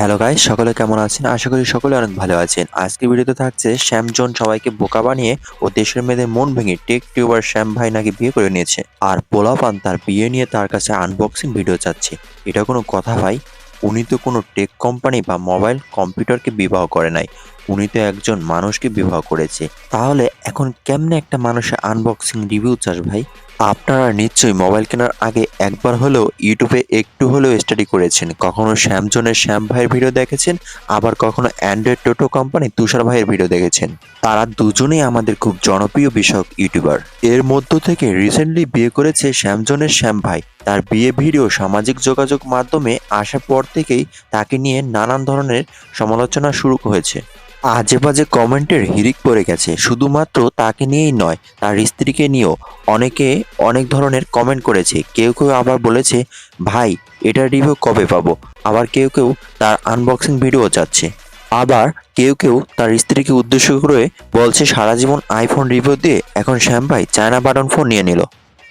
Hello guy সকলে কেমন আছেন? আশা করি সকলে অনেক ভালো আছেন। আজকে ভিডিওতে থাকছে শ্যামজন সবাইকে বোকা বানিয়ে ও দেশের মেয়েদের মন ভেঙে টেক টিউবার শ্যাম ভাই নাকি বিয়ে করে নিয়েছে। আর পোলাপান তার বিয়ে নিয়ে তার কাছে আনবক্সিং ভিডিও চাচ্ছে। এটা কোনো কথা ভাই, উনি তো কোনো টেক কোম্পানি বা মোবাইল কম্পিউটারকে বিবাহ করে নাই। উনি তো একজন মানুষকে বিবাহ করেছে। তাহলে এখন কেমনে একটা মানুষের আনবক্সিং রিভিউ চাস ভাই? আপনারা নিশ্চয়ই মোবাইল কেনার আগে একবার হলেও ইউটিউবে একটু হলেও স্টাডি করেছেন। কখনো শ্যামজনের শ্যাম ভাইয়ের ভিডিও দেখেছেন, আবার কখনো অ্যান্ড্রয়েড টোটো কোম্পানি তুষার ভাইয়ের ভিডিও দেখেছেন। তারা দুজনেই আমাদের খুব জনপ্রিয় বিষয়ক ইউটিউবার। এর মধ্য থেকে রিসেন্টলি বিয়ে করেছে শ্যামজনের শ্যাম ভাই। তার বিয়ে ভিডিও সামাজিক যোগাযোগ মাধ্যমে আসার পর থেকেই তাকে নিয়ে নানান ধরনের সমালোচনা শুরু হয়েছে। আজে বাজে কমেন্টের হিরিক পড়ে গেছে। শুধুমাত্র তাকে নিয়েই নয়, তার স্ত্রীকে নিয়েও অনেকে অনেক ধরনের কমেন্ট করেছে। কেউ কেউ আবার বলেছে, ভাই, এটা রিভিউ কবে পাবো? আবার কেউ কেউ তার আনবক্সিং ভিডিও চাচ্ছে। আবার কেউ কেউ তার স্ত্রীকে উদ্দেশ্য করে বলছে, সারা জীবন আইফোন রিভিউ দিয়ে এখন শ্যাম ভাই চায়না বাটন ফোন নিয়ে নিল।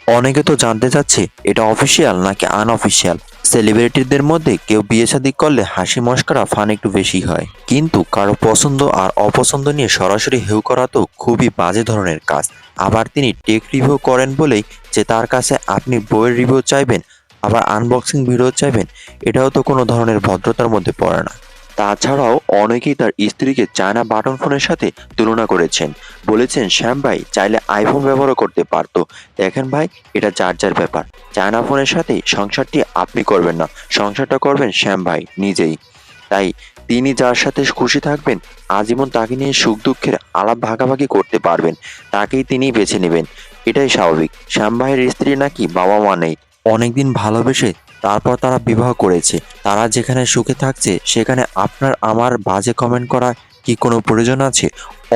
অনেকে তো জানতে চাচ্ছে, এটা অফিসিয়াল নাকি আনঅফিসিয়াল সেলিব্রিটিদের মধ্যে কেউ বিয়ে শাদী করলে হাসি মস্করা ফান একটু বেশি হয়। কিন্তু কারও পছন্দ আর অপছন্দ নিয়ে সরাসরি হেউ করা তো খুবই বাজে ধরনের কাজ। আবার তিনি টেক রিভিউ করেন বলেই যে তার কাছে আপনি বইয়ের রিভিউ চাইবেন, আবার আনবক্সিং ভিডিও চাইবেন, এটাও তো কোনো ধরনের ভদ্রতার মধ্যে পড়ে না। তাছাড়াও অনেকেই তার স্ত্রীকে চায়না বাটন ফোনের সাথে তুলনা করেছেন। বলেছেন, শ্যাম ভাই, চাইলে আইফোন ব্যবহারও করতে পারতো। দেখেন ভাই, এটা যার ব্যাপার। চায়না ফোনের সাথে সংসারটি আপনি করবেন না। সংসারটা করবেন শ্যাম ভাই, নিজেই। তাই তিনি যার সাথে খুশি থাকবেন, আজীবন তাকে নিয়ে সুখ দুঃখের আলাপ ভাগাভাগি করতে পারবেন। তাকেই তিনি বেছে নেবেন। এটাই স্বাভাবিক। শ্যাম ভাইয়ের স্ত্রী নাকি বাবা মা নেই। অনেকদিন ভালোবেসে তারপর তারা বিবাহ করেছে। তারা যেখানে সুখে থাকছে, সেখানে আপনার আমার বাজে কমেন্ট করা কি কোনো প্রয়োজন আছে?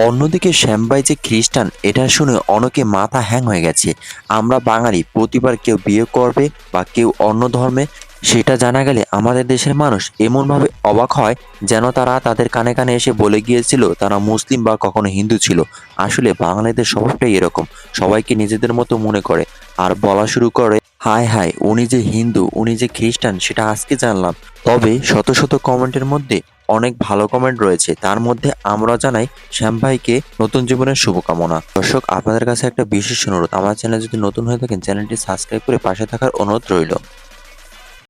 অন্যদিকে শ্যামবাই যে খ্রিস্টান, এটা শুনে অনেকে মাথা হ্যাং হয়ে গেছে। আমরা বাঙালি, প্রতিবার কেউ বিয়ে করবে বা কেউ অন্য ধর্মে, সেটা জানা গেলে আমাদের দেশের মানুষ এমনভাবে অবাক হয় যেন তারা তাদের কানে কানে এসে বলে গিয়েছিল তারা মুসলিম বা কখনো হিন্দু ছিল। আসলে বাঙালিদের স্বভাবটাই এরকম। সবাইকে নিজেদের মতো মনে করে। আর বলা শুরু করে হায় হায়, উনি যে হিন্দু, উনি যে খ্রিস্টান, সেটা আজকে জানলাম। তবে শত শত কমেন্টের মধ্যে অনেক ভালো কমেন্ট রয়েছে। তার মধ্যে আমরা জানাই শ্যাম ভাইকে নতুন জীবনের শুভকামনা। দর্শক, আপনাদের কাছে একটা বিশেষ অনুরোধ। আমার চ্যানেল যদি নতুন হয়ে থাকেন, চ্যানেলটি সাবস্ক্রাইব করে পাশে থাকার অনুরোধ রইল।